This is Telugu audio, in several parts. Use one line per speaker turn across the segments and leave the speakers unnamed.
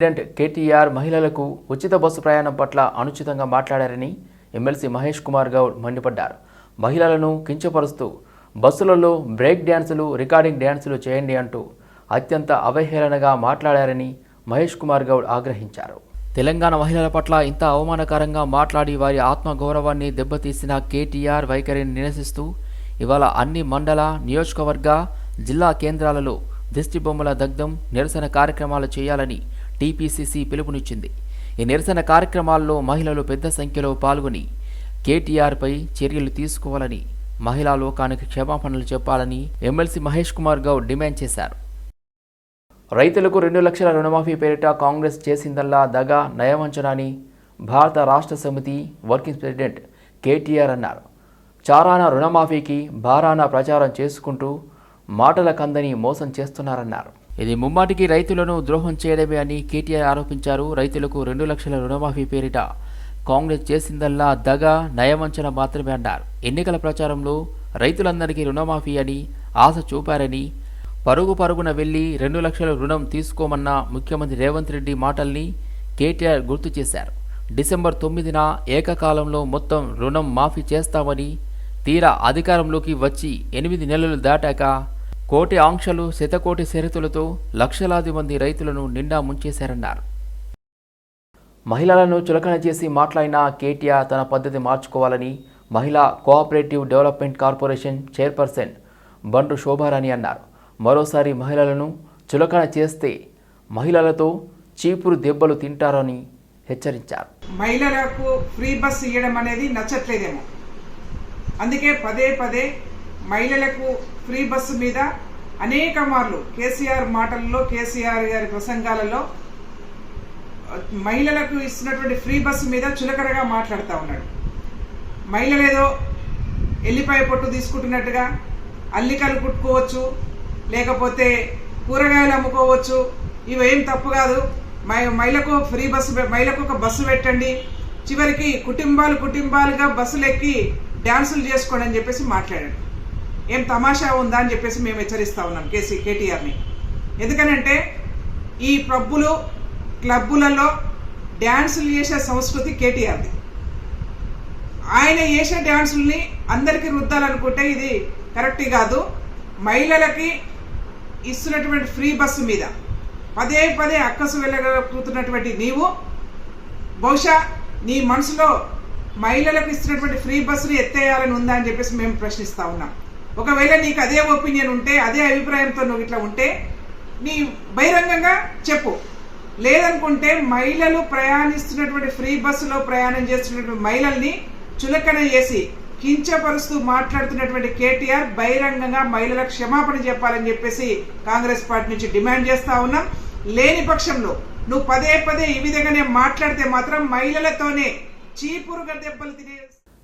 ప్రెసిడెంట్ కేటీఆర్ మహిళలకు ఉచిత బస్సు ప్రయాణం పట్ల అనుచితంగా మాట్లాడారని ఎమ్మెల్సీ మహేష్ కుమార్ గౌడ్ మండిపడ్డారు. మహిళలను కించపరుస్తూ బస్సులలో బ్రేక్ డ్యాన్సులు రికార్డింగ్ డ్యాన్సులు చేయండి అంటూ అత్యంత అవహేళనగా మాట్లాడారని మహేష్ కుమార్ గౌడ్ ఆగ్రహించారు. తెలంగాణ మహిళల పట్ల ఇంత అవమానకరంగా మాట్లాడి వారి ఆత్మగౌరవాన్ని దెబ్బతీసిన కేటీఆర్ వైఖరిని నిరసిస్తూ ఇవాళ అన్ని మండల నియోజకవర్గ జిల్లా కేంద్రాలలో దిష్టిబొమ్మల దగ్ధం నిరసన కార్యక్రమాలు చేయాలని టీపీసీసీ పిలుపునిచ్చింది. ఈ నిరసన కార్యక్రమాల్లో మహిళలు పెద్ద సంఖ్యలో పాల్గొని కేటీఆర్పై చర్యలు తీసుకోవాలని మహిళా లోకానికి క్షమాపణలు చెప్పాలని ఎమ్మెల్సీ మహేష్ కుమార్ గౌడ్ డిమాండ్ చేశారు. రైతులకు రెండు లక్షల రుణమాఫీ పేరిట కాంగ్రెస్ చేసిందల్లా దగా నయవంచనాని భారత రాష్ట్ర సమితి వర్కింగ్ ప్రెసిడెంట్ కేటీఆర్ అన్నారు. చారాన రుణమాఫీకి భారాన ప్రచారం చేసుకుంటూ మాటల కందని మోసం చేస్తున్నారన్నారు. ఇది ముమ్మాటికి రైతులను ద్రోహం చేయడమే అని కేటీఆర్ ఆరోపించారు. రైతులకు రెండు లక్షల రుణమాఫీ పేరిట కాంగ్రెస్ చేసిందల్లా దగ నయవంచన మాత్రమే అన్నారు. ఎన్నికల ప్రచారంలో రైతులందరికీ రుణమాఫీ అని ఆశ చూపారని పరుగు పరుగున వెళ్ళి రెండు లక్షల రుణం తీసుకోమన్న ముఖ్యమంత్రి రేవంత్ రెడ్డి మాటల్ని కేటీఆర్ గుర్తు చేశారు. డిసెంబర్ తొమ్మిదిన ఏకకాలంలో మొత్తం రుణం మాఫీ చేస్తామని తీరా అధికారంలోకి వచ్చి ఎనిమిది నెలలు దాటాక కోటి ఆంక్షలు శతకోటి షరతులతో లక్షలాది మంది రైతులను నిండా ముంచేశారన్నారు. మహిళలను చులకన చేసి మాట్లాడిన కేటీఆర్ తన పద్ధతి మార్చుకోవాలని మహిళా cooperative development corporation chairperson Bandru Shobharani అన్నారు. మరోసారి మహిళలను చులకన చేస్తే మహిళలతో చీపురు దెబ్బలు తింటారని హెచ్చరించారు.
మహిళలకు ఫ్రీ బస్ ఇవ్వడం అనేది నచ్చట్లేదేమో. అందుకే పదే పదే మహిళలకు ఫ్రీ బస్సు మీద అనేక మార్లు కేసీఆర్ మాటల్లో కేసీఆర్ గారి ప్రసంగాలలో మహిళలకు ఇస్తున్నటువంటి ఫ్రీ బస్సు మీద చులకరగా మాట్లాడుతూ ఉన్నాడు. మహిళలు ఏదో ఎల్లిపాయ పొట్టు తీసుకుంటున్నట్టుగా అల్లికలు కుట్టుకోవచ్చు లేకపోతే కూరగాయలు అమ్ముకోవచ్చు ఇవేం తప్పు కాదు. మహిళకు ఫ్రీ బస్సు మహిళకు ఒక బస్సు పెట్టండి. చివరికి కుటుంబాలు కుటుంబాలుగా బస్సులు ఎక్కి డ్యాన్సులు చేసుకోండి అని చెప్పేసి మాట్లాడాడు. ఏం తమాషా ఉందా అని చెప్పేసి మేము హెచ్చరిస్తూ ఉన్నాం కేసీ కేటీఆర్ని. ఎందుకనంటే ఈ పబ్బులు క్లబ్బులలో డ్యాన్సులు చేసే సంస్కృతి కేటీఆర్ది. ఆయన చేసే డ్యాన్సుల్ని అందరికీ రుద్దాలనుకుంటే ఇది కరెక్ట్ కాదు. మహిళలకి ఇస్తున్నటువంటి ఫ్రీ బస్సు మీద పదే పదే అక్కసు వెళ్ళగలుగుతున్నటువంటి నీవు బహుశా నీ మనసులో మహిళలకు ఇస్తున్నటువంటి ఫ్రీ బస్సుని ఎత్తేయాలని ఉందా అని చెప్పేసి మేము ప్రశ్నిస్తూ ఉన్నాం. ఒకవేళ నీకు అదే ఒపీనియన్ ఉంటే అదే అభిప్రాయంతో నువ్వు ఇట్లా ఉంటే నీ బహిరంగంగా చెప్పు. లేదనుకుంటే మహిళలు ప్రయాణిస్తున్నటువంటి ఫ్రీ బస్సులో ప్రయాణం చేస్తున్నటువంటి మహిళల్ని చులకన చేసి కించపరుస్తూ మాట్లాడుతున్నటువంటి కేటీఆర్ బహిరంగంగా మహిళల క్షమాపణ చెప్పాలని చెప్పేసి కాంగ్రెస్ పార్టీ నుంచి డిమాండ్ చేస్తా ఉన్నాం. లేని పక్షంలో నువ్వు పదే పదే ఈ విధంగానే మాట్లాడితే మాత్రం మహిళలతోనే చీపురుగా దెబ్బలు తినే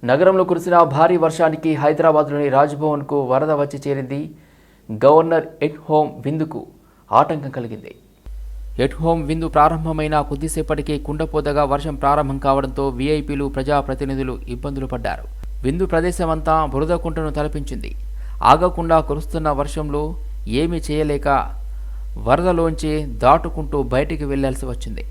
నగరంలో కురిసిన భారీ వర్షానికి హైదరాబాద్లోని రాజ్భవన్కు వరద వచ్చి చేరింది. గవర్నర్ ఎట్ హోమ్ విందుకు ఆటంకం కలిగింది. ఎట్ హోమ్ విందు ప్రారంభమైన కొద్దిసేపటికే కుండపోతగా వర్షం ప్రారంభం కావడంతో వీఐపీలు ప్రజాప్రతినిధులు ఇబ్బందులు పడ్డారు. విందు ప్రదేశమంతా బురద కుంటను తలపించింది. ఆగకుండా కురుస్తున్న వర్షంలో ఏమీ చేయలేక వరదలోంచి దాటుకుంటూ బయటికి వెళ్ళాల్సి వచ్చింది.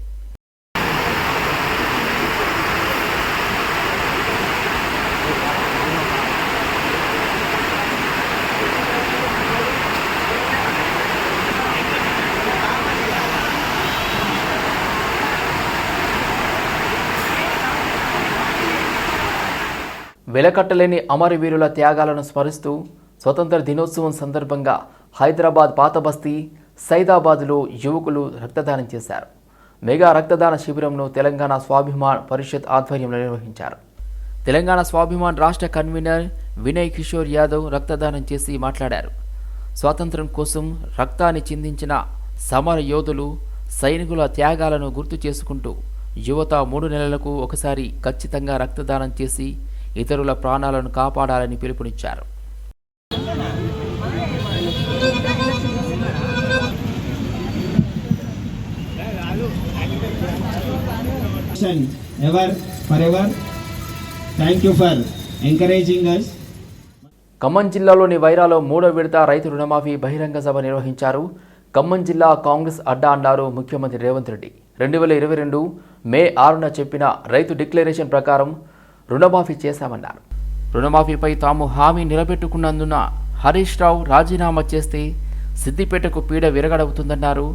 వెలకట్టలేని అమరవీరుల త్యాగాలను స్మరిస్తూ స్వతంత్ర దినోత్సవం సందర్భంగా హైదరాబాద్ పాతబస్తీ సైదాబాద్లో యువకులు రక్తదానం చేశారు. మెగా రక్తదాన శిబిరంను తెలంగాణ స్వాభిమాన్ పరిషత్ ఆధ్వర్యంలో నిర్వహించారు. తెలంగాణ స్వాభిమాన్ రాష్ట్ర కన్వీనర్ వినయ్ కిషోర్ యాదవ్ రక్తదానం చేసి మాట్లాడారు. స్వాతంత్రం కోసం రక్తాన్ని చిందించిన సమర యోధులు సైనికుల త్యాగాలను గుర్తు చేసుకుంటూ యువత మూడు నెలలకు ఒకసారి ఖచ్చితంగా రక్తదానం చేసి ఇతరుల ప్రాణాలను కాపాడాలని పిలుపునిచ్చారు. ఖమ్మం జిల్లాలోని వైరాలో మూడో విడత రైతు రుణమాఫీ బహిరంగ సభ నిర్వహించారు. ఖమ్మం జిల్లా కాంగ్రెస్ అడ్డా అన్నారు ముఖ్యమంత్రి రేవంత్ రెడ్డి. రెండు వేల ఇరవై రెండు మే ఆరున చెప్పిన రైతు డిక్లరేషన్ ప్రకారం రుణమాఫీ చేశామన్నారు. రుణమాఫీపై తాము హామీ నిలబెట్టుకున్నందున హరీష్ రావు రాజీనామా చేస్తే సిద్దిపేటకు పీడ విరగడవుతుందన్నారు.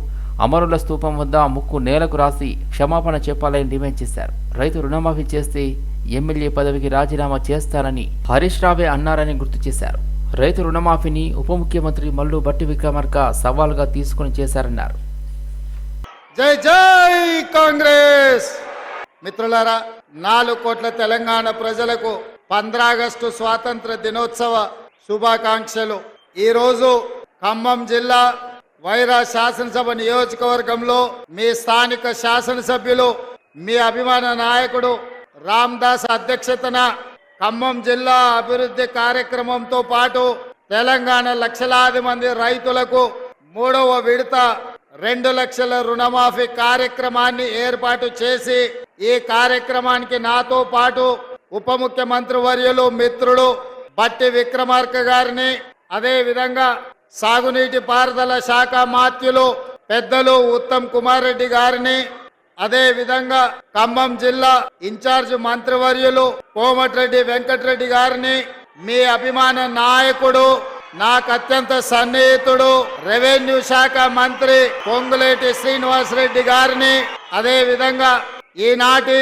అమరుల స్తూపం వద్ద ముక్కు నేలకు రాసి క్షమాపణ చెప్పాలని డిమాండ్ చేశారు. రైతు రుణమాఫీ చేస్తే ఎమ్మెల్యే పదవికి రాజీనామా చేస్తారని హరీష్ రావే అన్నారని గుర్తు చేశారు. రైతు రుణమాఫీని ఉప ముఖ్యమంత్రి మల్లు బట్టి విక్రమార్క సవాల్గా తీసుకుని చేశారన్నారు.
జై జై కాంగ్రెస్! మిత్రులారా నాలుగు కోట్ల తెలంగాణ ప్రజలకు పంద్రాగస్టు స్వాతంత్ర దినోత్సవ శుభాకాంక్షలు. ఈరోజు ఖమ్మం జిల్లా వైరా శాసనసభ నియోజకవర్గంలో మీ స్థానిక శాసనసభ్యులు మీ అభిమాన నాయకుడు రామ్దాస్ అధ్యక్షతన ఖమ్మం జిల్లా అభివృద్ధి కార్యక్రమంతో పాటు తెలంగాణ లక్షలాది మంది రైతులకు మూడవ విడత రెండు లక్షల రుణమాఫీ కార్యక్రమాన్ని ఏర్పాటు చేసి ఈ కార్యక్రమానికి నాతో పాటు ఉప ముఖ్యమంత్రి వర్యులు మిత్రుడు బట్టి విక్రమార్క గారిని అదే విధంగా సాగునీటి పారుదల శాఖ మాత్యులు పెద్దలు ఉత్తమ్ కుమార్ రెడ్డి గారిని అదే విధంగా ఖమ్మం జిల్లా ఇన్ఛార్జ్ మంత్రివర్యులు కోమటిరెడ్డి వెంకటరెడ్డి గారిని మీ అభిమాన నాయకుడు నాకు అత్యంత సన్నిహితుడు రెవెన్యూ శాఖ మంత్రి పొంగులేటి శ్రీనివాస్ రెడ్డి గారిని అదే విధంగా ఈనాటి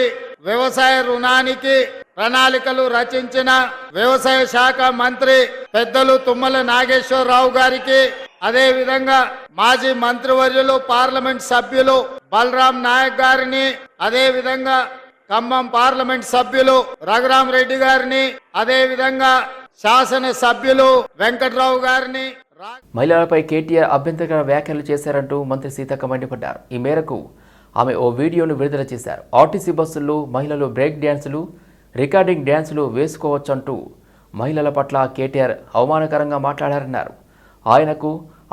వ్యవసాయ రుణానికి ప్రణాళికలు రచించిన వ్యవసాయ శాఖ మంత్రి పెద్దలు తుమ్మల నాగేశ్వరరావు గారికి అదే విధంగా మాజీ మంత్రివర్యులు పార్లమెంట్ సభ్యులు బలరాం నాయక్ గారిని అదే విధంగా ఖమ్మం పార్లమెంట్ సభ్యులు రఘురాం రెడ్డి గారిని అదే విధంగా శాసన సభ్యులు వెంకట్రావు గారిని
మహిళలపై కేటీఆర్ అభ్యంతరకర వ్యాఖ్యలు చేశారంటూ మంత్రి సీతక్క మండిపడ్డారు. ఈ మేరకు ఆమె ఓ వీడియోను విడుదల చేశారు. ఆర్టీసీ బస్సుల్లో మహిళలు బ్రేక్ డ్యాన్సులు రికార్డింగ్ డ్యాన్సులు వేసుకోవచ్చంటూ మహిళల పట్ల కేటీఆర్ అవమానకరంగా మాట్లాడారన్నారు. ఆయనకు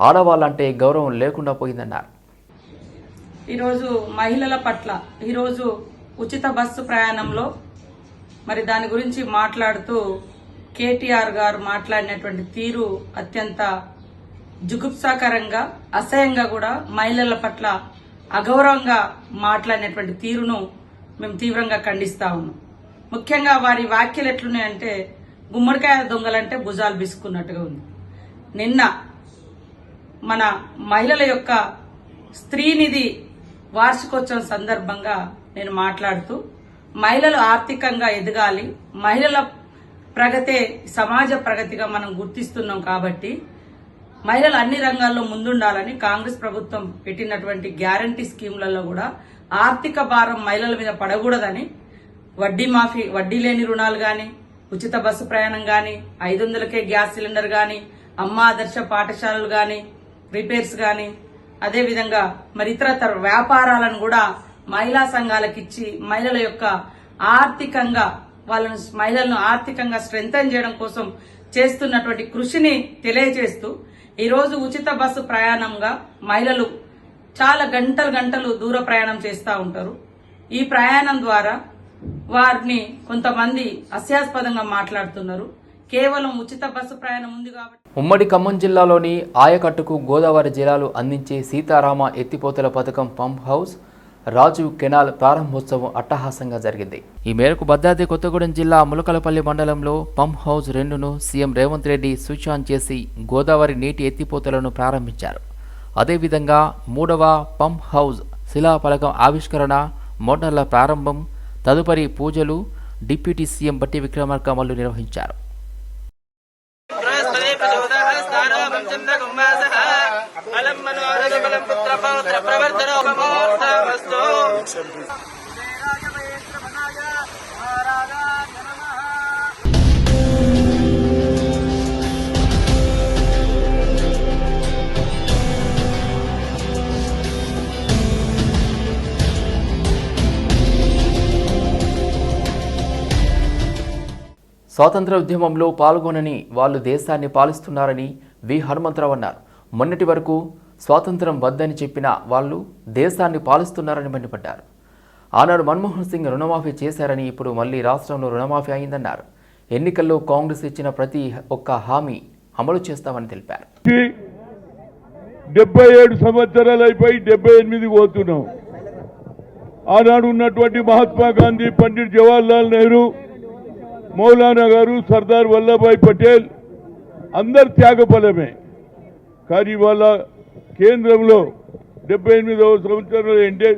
ఆడవాళ్ళంటే గౌరవం లేకుండా పోయిందన్నారు.
ఈరోజు మహిళల పట్ల ఈరోజు ఉచిత బస్సు ప్రయాణంలో మరి దాని గురించి మాట్లాడుతూ కేటీఆర్ గారు మాట్లాడినటువంటి తీరు అత్యంత జుగుప్సాకరంగా అసహ్యంగా కూడా మహిళల పట్ల అగౌరవంగా మాట్లాడినటువంటి తీరును మేము తీవ్రంగా ఖండిస్తా ఉన్నాం. ముఖ్యంగా వారి వ్యాఖ్యలు ఎట్లున్నాయంటే గుమ్మడికాయ దొంగలంటే భుజాలు బిసుకున్నట్టుగా ఉంది. నిన్న మన మహిళల యొక్క స్త్రీనిధి వార్షికోత్సవం సందర్భంగా నేను మాట్లాడుతూ మహిళలు ఆర్థికంగా ఎదగాలి మహిళల ప్రగతే సమాజ ప్రగతిగా మనం గుర్తిస్తున్నాం కాబట్టి మహిళలు అన్ని రంగాల్లో ముందుండాలని కాంగ్రెస్ ప్రభుత్వం పెట్టినటువంటి గ్యారంటీ స్కీములలో కూడా ఆర్థిక భారం మహిళల మీద పడకూడదని వడ్డీ మాఫీ వడ్డీ లేని రుణాలు గాని ఉచిత బస్సు ప్రయాణం గాని ఐదు వందలకే గ్యాస్ సిలిండర్ గాని అమ్మ ఆదర్శ పాఠశాలలు గాని రిపేర్స్ గాని అదే విధంగా మరి ఇతరతర వ్యాపారాలను కూడా మహిళా సంఘాలకు ఇచ్చి మహిళల యొక్క ఆర్థికంగా వాళ్ళను మహిళలను ఆర్థికంగా స్ట్రెంగ్తన్ చేయడం కోసం చేస్తున్నటువంటి కృషిని తెలియజేస్తూ ఈరోజు ఉచిత బస్సు ప్రయాణంగా మహిళలు చాలా గంటలు గంటలు దూర ప్రయాణం చేస్తూ ఉంటారు. ఈ ప్రయాణం ద్వారా వారిని కొంతమంది అస్యాస్పదంగా మాట్లాడుతున్నారు. కేవలం ఉచిత బస్సు ప్రయాణం ఉంది కాబట్టి
ఉమ్మడి ఖమ్మం జిల్లాలోని ఆయకట్టుకు గోదావరి జిల్లాలు అందించే సీతారామ ఎత్తిపోతల పథకం పంప్ హౌస్ రాజు కెనాల్ ప్రారంభోత్సవం అట్టహాసంగా జరిగింది. ఈ మేరకు భద్రాద్రి కొత్తగూడెం జిల్లా ములకలపల్లి మండలంలో పంప్ హౌస్ రెండును సీఎం రేవంత్ రెడ్డి స్విచ్ చేసి గోదావరి నీటి ఎత్తిపోతలను ప్రారంభించారు. అదేవిధంగా మూడవ పంప్ హౌస్ శిలాఫలకం ఆవిష్కరణ మోటార్ల ప్రారంభం తదుపరి పూజలు డిప్యూటీ సీఎం బట్టి విక్రమార్కమల్లు నిర్వహించారు. స్వాతంత్ర ఉద్యమంలో పాల్గొనని వాళ్ళు దేశాన్ని పాలిస్తున్నారని వి. హనుమంతరావు అన్నారు. మొన్నటి వరకు స్వాతంత్రం వద్దని చెప్పిన వాళ్ళు దేశాన్ని పాలిస్తున్నారని మండిపడ్డారు. ఆనాడు మన్మోహన్ సింగ్ రుణమాఫీ చేశారని ఇప్పుడు మళ్ళీ రాష్ట్రంలో రుణమాఫీ అయిందన్నారు. ఎన్నికల్లో కాంగ్రెస్ ఇచ్చిన ప్రతి ఒక్క హామీ అమలు చేస్తామని తెలిపారు.
డెబ్బై ఏడు సంవత్సరాలు అయిపోయి డెబ్బై ఎనిమిది పోతున్నాం. ఆనాడు ఉన్నటువంటి మహాత్మా గాంధీ పండిట్ జవహర్లాల్ నెహ్రూ మౌలానా గారు సర్దార్ వల్లభాయ్ పటేల్ అందరు త్యాగఫలమే. కానీ ఇవాళ కేంద్రంలో డెబ్బై ఎనిమిదవ సంవత్సరంలో ఎండే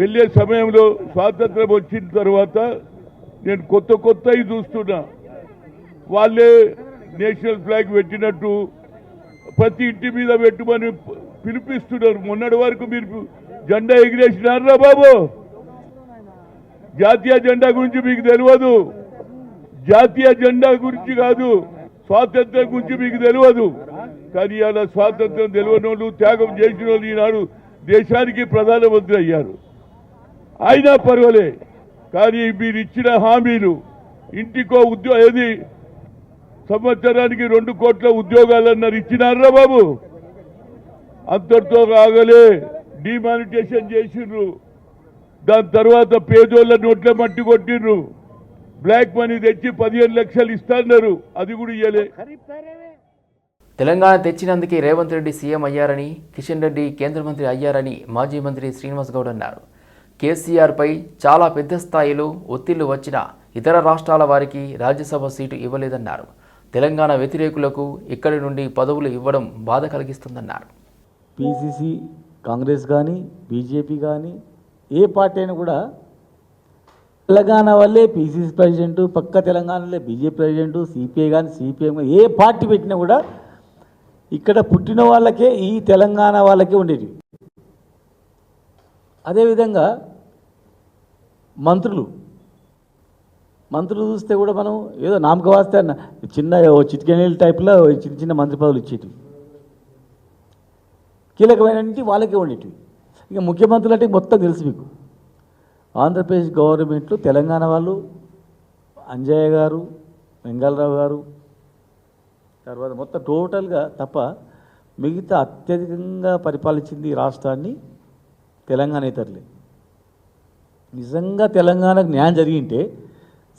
వెళ్ళే సమయంలో స్వాతంత్రం వచ్చిన తర్వాత నేను కొత్త కొత్తవి చూస్తున్నా. వాళ్ళే నేషనల్ ఫ్లాగ్ పెట్టినట్టు ప్రతి ఇంటి మీద పెట్టుమని పిలిపిస్తున్నారు. మొన్నటి వరకు మీరు జెండా ఎగిరేసినారా బాబు? జాతీయ జెండా గురించి మీకు తెలియదు జాతీయ జెండా గురించి కాదు స్వాతంత్రం గురించి మీకు తెలియదు కానీ అలా స్వాతంత్రం తెలియని వాళ్ళు త్యాగం చేసిన వాళ్ళు ఈనాడు దేశానికి ప్రధానమంత్రి అయ్యారు. అయినా పర్వాలే కానీ మీరు ఇచ్చిన హామీలు ఇంటికో ఉద్యోగ ఏది సంవత్సరానికి రెండు కోట్ల ఉద్యోగాలన్నారు ఇచ్చినారా బాబు? అంతటితో ఆగలే డిమానిటేషన్ చేసిండ్రు దాని తర్వాత పేదోళ్ళ నోట్ల మట్టి కొట్టిండ్రు బ్లాక్ మనీ తెచ్చి పదిహేను లక్షలు ఇస్తాన్నారు. అది కూడా ఇయ్యలే.
తెలంగాణ తెచ్చినందుకే రేవంత్ రెడ్డి సీఎం అయ్యారని కిషన్ రెడ్డి కేంద్ర మంత్రి అయ్యారని మాజీ మంత్రి శ్రీనివాస్ గౌడ్ అన్నారు. కేసీఆర్పై చాలా పెద్ద స్థాయిలో ఒత్తిళ్ళు వచ్చినా ఇతర రాష్ట్రాల వారికి రాజ్యసభ సీటు ఇవ్వలేదన్నారు. తెలంగాణ వ్యతిరేకులకు ఇక్కడి నుండి పదవులు ఇవ్వడం బాధ కలిగిస్తుందన్నారు.
పిసిసి కాంగ్రెస్ కానీ బీజేపీ కానీ ఏ పార్టీ అయినా కూడా తెలంగాణ వల్లే పీసీసీ ప్రెసిడెంట్ పక్క తెలంగాణలో బీజేపీ ప్రెసిడెంట్ సిపిఐ కానీ సిపిఎం కానీ ఏ పార్టీ పెట్టినా కూడా ఇక్కడ పుట్టిన వాళ్ళకే ఈ తెలంగాణ వాళ్ళకే ఉండేవి అదేవిధంగా మంత్రులు. మంత్రులు చూస్తే కూడా మనం ఏదో నామక వాస్తే అన్న చిన్న చిటికెనీళ్ళ టైప్లో చిన్న చిన్న మంత్రి పదవులు ఇచ్చేటివి. కీలకమైనటువంటి వాళ్ళకే ఉండేటివి. ఇక ముఖ్యమంత్రులు అంటే మొత్తం తెలుసు మీకు. ఆంధ్రప్రదేశ్ గవర్నమెంట్లో తెలంగాణ వాళ్ళు అంజయ్య గారు వెంగళరావు గారు తర్వాత మొత్తం టోటల్గా తప్ప మిగతా అత్యధికంగా పరిపాలించింది ఈ రాష్ట్రాన్ని తెలంగాణ ఇతరులే. నిజంగా తెలంగాణకు న్యాయం జరిగింటే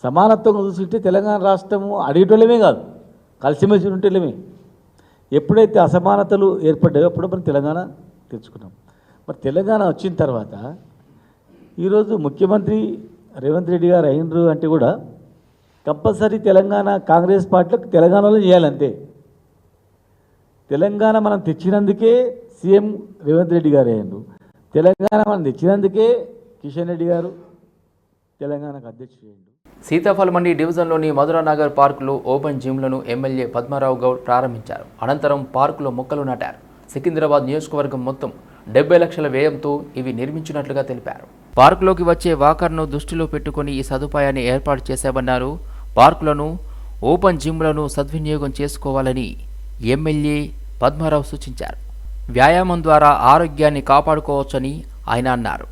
సమానత్వం చూసుకుంటే తెలంగాణ రాష్ట్రము అడిగేటోళ్ళమే కాదు కలిసిమెలిసి ఉంటేలేమే ఎప్పుడైతే అసమానతలు ఏర్పడ్డాయో అప్పుడు మనం తెలంగాణ తెచ్చుకున్నాం. మరి తెలంగాణ వచ్చిన తర్వాత ఈరోజు ముఖ్యమంత్రి రేవంత్ రెడ్డి గారు అయినరు అంటే కూడా కంపల్సరీ తెలంగాణ కాంగ్రెస్ పార్టీలకు తెలంగాణలో చేయాలంతే. తెలంగాణ మనం తెచ్చినందుకే సీఎం రేవంత్ రెడ్డి గారు అయ్యారు తెలంగాణ మనం తెచ్చినందుకే కిషన్ రెడ్డి గారు తెలంగాణకు అధ్యక్షుడు అయ్యిండు
సీతాఫల్ మండి డివిజన్లోని మధురానగర్ పార్కులో ఓపెన్ జిమ్లను ఎమ్మెల్యే పద్మారావు గౌడ్ ప్రారంభించారు. అనంతరం పార్కులో మొక్కలు నాటారు. సికింద్రాబాద్ నియోజకవర్గం మొత్తం డెబ్బై లక్షల వ్యయంతో ఇవి నిర్మించినట్లుగా తెలిపారు. పార్కులోకి వచ్చే వాకర్ను దృష్టిలో పెట్టుకుని ఈ సదుపాయాన్ని ఏర్పాటు చేశామన్నారు. పార్కులను ఓపెన్ జిమ్లను సద్వినియోగం చేసుకోవాలని ఎమ్మెల్యే పద్మారావు సూచించారు. వ్యాయామం ద్వారా ఆరోగ్యాన్ని కాపాడుకోవచ్చని ఆయన అన్నారు.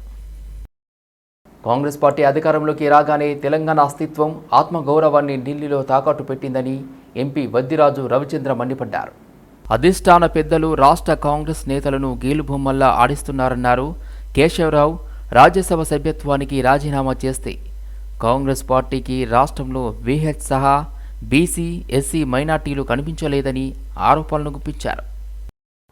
కాంగ్రెస్ పార్టీ అధికారంలోకి రాగానే తెలంగాణ అస్తిత్వం ఆత్మగౌరవాన్ని ఢిల్లీలో తాకట్టు పెట్టిందని ఎంపీ వద్దిరాజు రవిచంద్ర మండిపడ్డారు. అధిష్టాన పెద్దలు రాష్ట్ర కాంగ్రెస్ నేతలను గీలుబొమ్మల్లా ఆడిస్తున్నారన్నారు. కేశవరావు రాజ్యసభ సభ్యత్వానికి రాజీనామా చేస్తే కాంగ్రెస్ పార్టీకి రాష్ట్రంలో విహెచ్ సహా బీసీ ఎస్సీ మైనార్టీలు కనిపించలేదని ఆరోపణలు గుప్పించారు.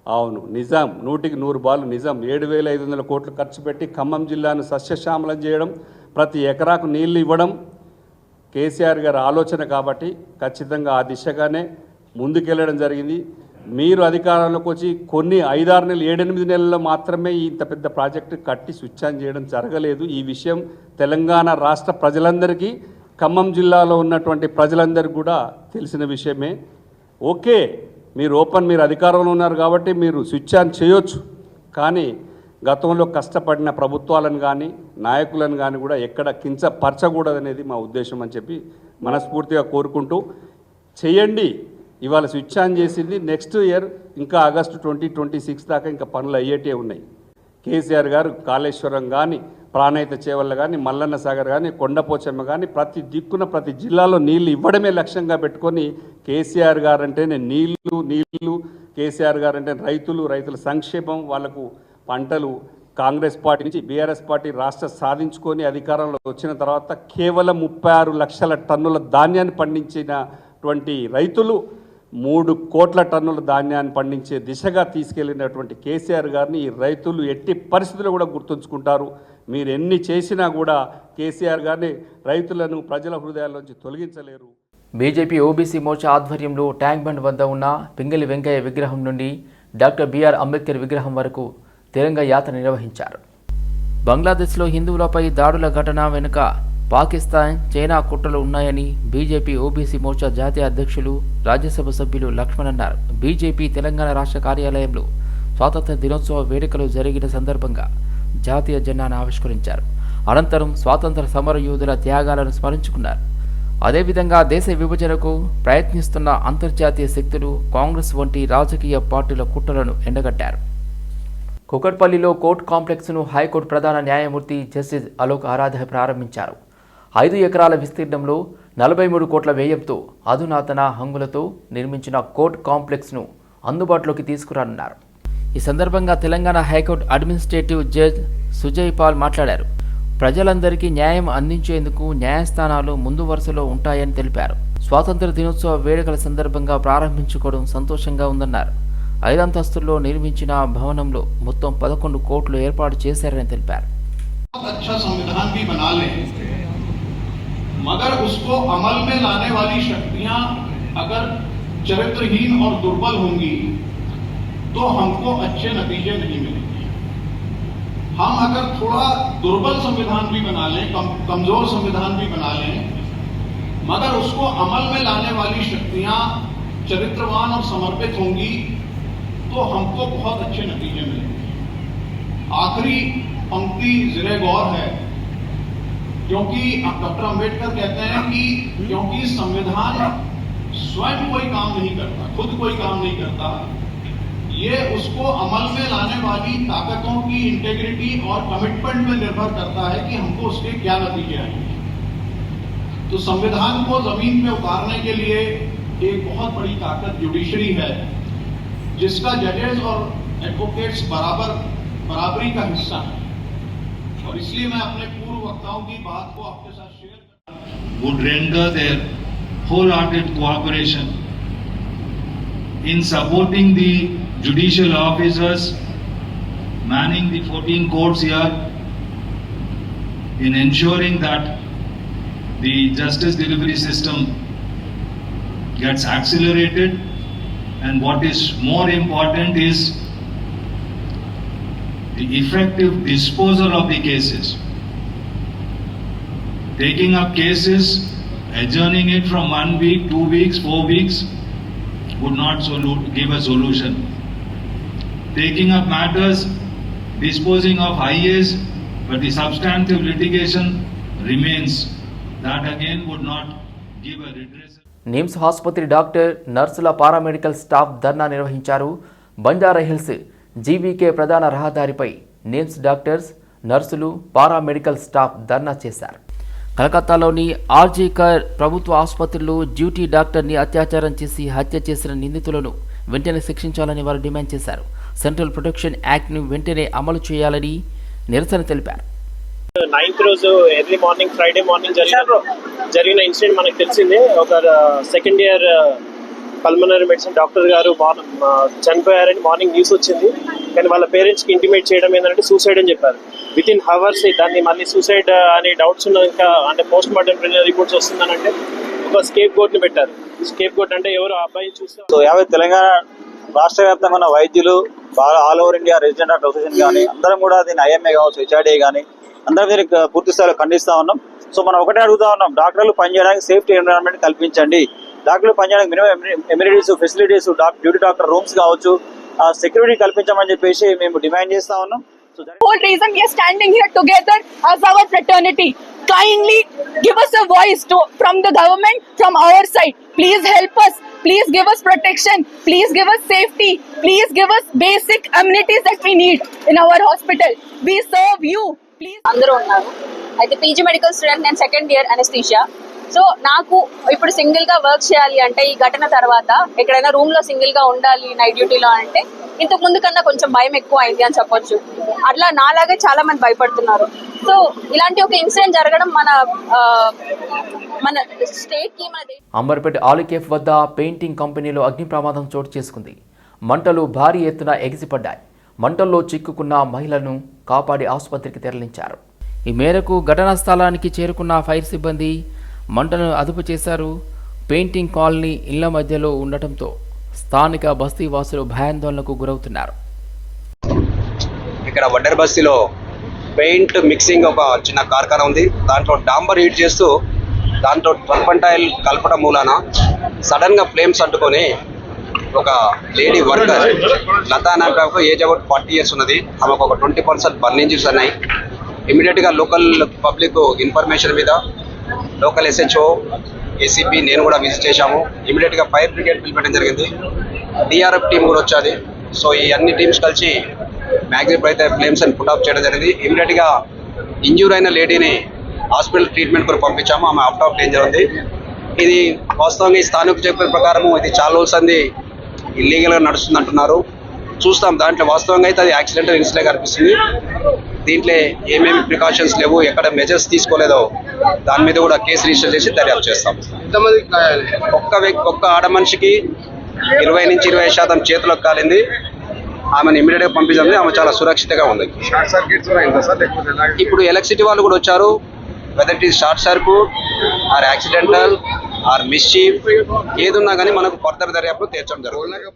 అవును నిజాం. నూటికి నూరు బాలు నిజాం. ఏడు వేల ఐదు వందల కోట్లు ఖర్చు పెట్టి ఖమ్మం జిల్లాను సస్యశ్యామలం చేయడం ప్రతి ఎకరాకు నీళ్ళు ఇవ్వడం కేసీఆర్ గారి ఆలోచన కాబట్టి ఖచ్చితంగా ఆ దిశగానే ముందుకెళ్ళడం జరిగింది. మీరు అధికారంలోకి వచ్చి కొన్ని ఐదారు నెలలు ఏడెనిమిది నెలల్లో మాత్రమే ఇంత పెద్ద ప్రాజెక్టు కట్టి స్విచ్ ఆన్ చేయడం జరగలేదు. ఈ విషయం తెలంగాణ రాష్ట్ర ప్రజలందరికీ ఖమ్మం జిల్లాలో ఉన్నటువంటి ప్రజలందరికీ కూడా తెలిసిన విషయమే. ఓకే మీరు ఓపెన్ మీరు అధికారంలో ఉన్నారు కాబట్టి మీరు స్విచ్ ఆన్ చేయొచ్చు. కానీ గతంలో కష్టపడిన ప్రభుత్వాలను కానీ నాయకులను కానీ కూడా ఎక్కడ కించపరచకూడదనేది మా ఉద్దేశం అని చెప్పి మనస్ఫూర్తిగా కోరుకుంటూ చేయండి. ఇవాళ స్విచ్ ఆన్ చేసింది. నెక్స్ట్ ఇయర్ ఇంకా ఆగస్టు ట్వంటీ ట్వంటీ సిక్స్ దాకా ఇంకా పనులు అయ్యేటే ఉన్నాయి. కేసీఆర్ గారు కాళేశ్వరం కానీ ప్రాణహిత చేవల్ల కానీ మల్లన్న సాగర్ కానీ కొండపోచమ్మ కానీ ప్రతి దిక్కున ప్రతి జిల్లాలో నీళ్ళు ఇవ్వడమే లక్ష్యంగా పెట్టుకొని కేసీఆర్ గారు అంటేనే నీళ్ళు నీళ్ళు కేసీఆర్ గారు అంటే రైతులు రైతుల సంక్షేమం వాళ్ళకు పంటలు కాంగ్రెస్ పార్టీ నుంచి బీఆర్ఎస్ పార్టీ రాష్ట్ర సాధించుకొని అధికారంలో వచ్చిన తర్వాత కేవలం ముప్పై ఆరు లక్షల టన్నుల ధాన్యాన్ని పండించినటువంటి రైతులు మూడు కోట్ల టన్నుల ధాన్యాన్ని పండించే దిశగా తీసుకెళ్ళినటువంటి కేసీఆర్ గారిని ఈ రైతులు ఎట్టి పరిస్థితులు కూడా గుర్తుంచుకుంటారు. మీరు ఎన్ని చేసినా కూడా కేసీఆర్ గారిని రైతులను ప్రజల హృదయాల్లోంచి తొలగించలేరు.
బీజేపీ ఓబీసీ మోర్చా ఆధ్వర్యంలో ట్యాంక్ బండ్ వద్ద ఉన్న పింగలి వెంకయ్య విగ్రహం నుండి డాక్టర్ బీఆర్ అంబేద్కర్ విగ్రహం వరకు తిరంగ యాత్ర నిర్వహించారు. బంగ్లాదేశ్లో హిందువులపై దాడుల ఘటన వెనుక పాకిస్తాన్ చైనా కుట్రలు ఉన్నాయని బీజేపీ ఓబీసీ మోర్చా జాతీయ అధ్యక్షులు రాజ్యసభ సభ్యులు లక్ష్మణ్ అన్నారు. బీజేపీ తెలంగాణ రాష్ట్ర కార్యాలయంలో స్వాతంత్ర దినోత్సవ వేడుకలు జరిగిన సందర్భంగా జాతీయ జెండాను ఆవిష్కరించారు. అనంతరం స్వాతంత్ర సమర యోధుల త్యాగాలను స్మరించుకున్నారు. అదేవిధంగా దేశ విభజనకు ప్రయత్నిస్తున్న అంతర్జాతీయ శక్తులు కాంగ్రెస్ వంటి రాజకీయ పార్టీల కుట్రలను ఎండగట్టారు. కుకట్పల్లిలో కోర్టు కాంప్లెక్స్ను హైకోర్టు ప్రధాన న్యాయమూర్తి జస్టిస్ అలోక్ ఆరాధ్య ప్రారంభించారు. ఐదు ఎకరాల విస్తీర్ణంలో నలభై మూడు కోట్ల వ్యయంతో అధునాతన హంగులతో నిర్మించిన కోర్ట్ కాంప్లెక్స్ను అందుబాటులోకి తీసుకురానున్నారు. ఈ సందర్భంగా Telangana high court administrative judge Sujoy Paul మాట్లాడారు. ప్రజలందరికీ న్యాయం అందించేందుకు న్యాయస్థానాలు ముందు వరుసలో ఉంటాయని తెలిపారు. స్వాతంత్ర దినోత్సవ వేడుకల సందర్భంగా ప్రారంభించుకోవడం సంతోషంగా ఉందన్నారు. ఐదంతస్తుల్లో నిర్మించిన భవనంలో మొత్తం పదకొండు కోట్లు ఏర్పాటు చేశారని తెలిపారు.
मगर उसको अमल में लाने वाली शक्तियाँ अगर चरित्रहीन और दुर्बल होंगी तो हमको अच्छे नतीजे नहीं मिलेंगे। हम अगर थोड़ा दुर्बल संविधान भी बना लें कम, कमज़ोर संविधान भी बना लें मगर उसको अमल में लाने वाली शक्तियाँ चरित्रवान और समर्पित होंगी तो हमको बहुत अच्छे नतीजे मिलेंगे। आखिरी पंक्ति ज़िले गौर है। क्योंकि डॉक्टर अंबेडकर कहते हैं कि क्योंकि संविधान स्वयं कोई काम नहीं करता, खुद कोई काम नहीं करता, ये उसको अमल में लाने वाली ताकतों की इंटेग्रिटी और कमिटमेंट में निर्भर करता है कि हमको उसके क्या नतीजे आएँगे। तो संविधान को ज़मीन पे उतारने के लिए एक बहुत बड़ी ताकत जुडिशरी है, जिसका जजेस और एडवोकेट्स बराबर, बराबरी का हिस्सा है। और इसलिए मैं अपने लॉकडाउन की बात को आपके साथ share
would render their wholehearted cooperation in supporting the judicial officers manning the 14 courts here in ensuring that the justice delivery system gets accelerated. And what is more important is the effective disposal of the cases. Taking up cases, adjourning it from one week, two weeks, four weeks would not solu- give a solution. Taking up matters, disposing of IAs, but the substantive litigation remains. That again would not give a redress.
NIMS ఆసుపత్రి డాక్టర్ నర్సుల పారామెడికల్ స్టాఫ్ ధర్నా నిర్వహించారు బంజారా హిల్స్ జీవీకే ప్రధాన రహదారిపై నిమ్స్ డాక్టర్స్ నర్సులు పారామెడికల్ స్టాఫ్ ధర్నా చేశారు కలకత్తాలోని ఆర్జీకర్ ప్రభుత్వ ఆసుపత్రిలో డ్యూటీ డాక్టర్ని అత్యాచారం చేసి హత్య చేసిన నిందితులను వెంటనే శిక్షించాలని వారు డిమాండ్ చేశారు. సెంట్రల్ ప్రొటెక్షన్ యాక్ట్ను వెంటనే అమలు చేయాలని నిరసన తెలిపారు.
నైన్త్ రోజు ఎర్లీ మార్నింగ్ ఫ్రైడే మార్నింగ్ జరిగిన జరిగిన ఇన్సిడెంట్ మనకు తెలిసిందే. ఒక second year pulmonary medicine doctor గారు మార్నింగ్ చనిపోయారని మార్నింగ్ న్యూస్ వచ్చింది. కానీ వాళ్ళ పేరెంట్స్కి ఇంటిమేట్ చేయడం ఏంటంటే సూసైడ్ అని చెప్పారు. విత్ ఇన్ హవర్స్ దాన్ని మళ్ళీ సూసైడ్ అనే డౌట్స్ ఉన్న ఇంకా అంటే పోస్ట్ మార్టం రిపోర్ట్స్ వస్తుందనంటే ఒక స్కేప్ గోట్ని పెట్టారు. స్కేప్ కోట్ అంటే ఎవరు ఆ అబ్బాయిని చూస్తారు
సో యాభై తెలంగాణ రాష్ట్ర వ్యాప్తంగా ఉన్న వైద్యులు బాగా all over India resident doctor association కానీ అందరం కూడా దీన్ని ఐఎంఏ కావచ్చు హెచ్ఆర్డీఏ కానీ అందరం దీనికి పూర్తి స్థాయిలో ఖండిస్తా ఉన్నాం. సో మనం ఒకటే అడుగుతా ఉన్నాం డాక్టర్లు పనిచేయడానికి సేఫ్టీ ఎన్విరాన్మెంట్ కల్పించండి. డాక్టర్లు పనిచేయడానికి minimum amenities facilities duty doctor rooms కావచ్చు సెక్యూరిటీ కల్పించమని చెప్పేసి మేము డిమాండ్ చేస్తా ఉన్నాం.
whole reason we are standing here together as our fraternity. Kindly give us a voice to, from the government, from our side. Please help us. Please give us protection. Please give us safety. Please give us basic amenities that we need in our hospital. We serve you. Please.
అందరూ ఉన్నారు అయితే పీజీ మెడికల్ స్టూడెంట్ నేను సెకండ్ ఇయర్ అనెస్థీషియా
So నాకు ఇప్పుడు సింగిల్గా వర్క్ చేయాలి అంటే ఈ ఘటన తర్వాత ఎక్కడైనా రూమ్లో సింగిల్గా ఉండాలి నైట్ డ్యూటీలో అంటే ఇంతకు ముందు కన్నా కొంచెం భయం ఎక్కువ అయింది అని చెప్పొచ్చు. అట్లా నాలాగే చాలా మంది భయపడుతున్నారు. సో ఇలాంటి ఒక ఇన్సిడెంట్ జరగడం మన మన స్టేట్కి మన
అంబర్పేట ఆలికేఫ్ వద్ద పెయింటింగ్ కంపెనీలో అగ్ని ప్రమాదం చోటు చేసుకుంది. మంటలు భారీ ఎత్తున ఎగిసిపడ్డాయి. మంటల్లో చిక్కుకున్న మహిళను కాపాడి ఆసుపత్రికి తరలించారు. ఈ మేరకు ఘటనా స్థలానికి చేరుకున్న ఫైర్ సిబ్బంది మంటను అదుపు చేశారు. పెయింటింగ్ కాలనీ ఇళ్ళ మధ్యలో ఉండటంతో స్థానిక బస్తీ వాసులు భయాందోళనకు గురవుతున్నారు.
ఇక్కడ వడ్డర్ బస్తీలో పెయింట్ మిక్సింగ్ ఒక చిన్న కార్ఖానా ఉంది. దాంట్లో డాంబర్ హీట్ చేస్తూ దాంట్లో టర్పంటైల్ కలపడం మూలాన సడన్గా ఫ్లేమ్స్ అంటుకొని ఒక లేడీ వర్కర్ లతా నాకు ఏజ్ అబౌట్ ఫార్టీ ఇయర్స్ ఉన్నది. ఆమెకు ఒక ట్వంటీ పర్సెంట్ బర్న్ ఇంజరీస్ ఉన్నాయి ఇమీడియట్గా లోకల్ పబ్లిక్ ఇన్ఫర్మేషన్ మీద లోకల్ ఎస్హెచ్ఓ ఏసీపీ నేను కూడా విజిట్ చేశాము. ఇమీడియట్గా ఫైర్ బ్రిగేడ్ పిలిపెట్టడం జరిగింది. డిఆర్ఎఫ్ టీం కూడా వచ్చేది. సో ఈ అన్ని టీమ్స్ కలిసి మ్యాగ్జిమ్ అయితే ఫ్లేమ్స్ అని పుట్ ఆఫ్ చేయడం జరిగింది. ఇమీడియట్గా ఇంజ్యూర్ అయిన లేడీని హాస్పిటల్ ట్రీట్మెంట్ కూడా పంపించాము. ఆమె అవుట్ ఆఫ్ డేంజర్ ఉంది. ఇది వాస్తవంగా ఈ స్థానిక చెప్పిన ప్రకారము ఇది చాలా రోజుల సంది ఇల్లీగల్గా నడుస్తుంది అంటున్నారు చూస్తాం దాంట్లో వాస్తవంగా అయితే అది యాక్సిడెంటల్ ఇన్సిడెంట్ కనిపిస్తుంది. దీంట్లో ఏమేమి ప్రికాషన్స్ లేవు ఎక్కడ మెజర్స్ తీసుకోలేదో దాని మీద కూడా కేసు రిజిస్టర్ చేసి దర్యాప్తు చేస్తాం. ఒక్క వ్యక్తి ఒక్క ఆడ మనిషికి ఇరవై నుంచి ఇరవై శాతం చేతిలోకి కాలింది. ఆమెను ఇమీడియట్గా పంపించింది ఆమె చాలా సురక్షితంగా ఉంది. ఇప్పుడు ఎలక్ట్రిసిటీ వాళ్ళు కూడా వచ్చారు. Whether it is short circuit or accidental or mischief ఏదున్నా కానీ మనకు ఫర్దర్ దర్యాప్తు తీర్చడం జరుగుతుంది.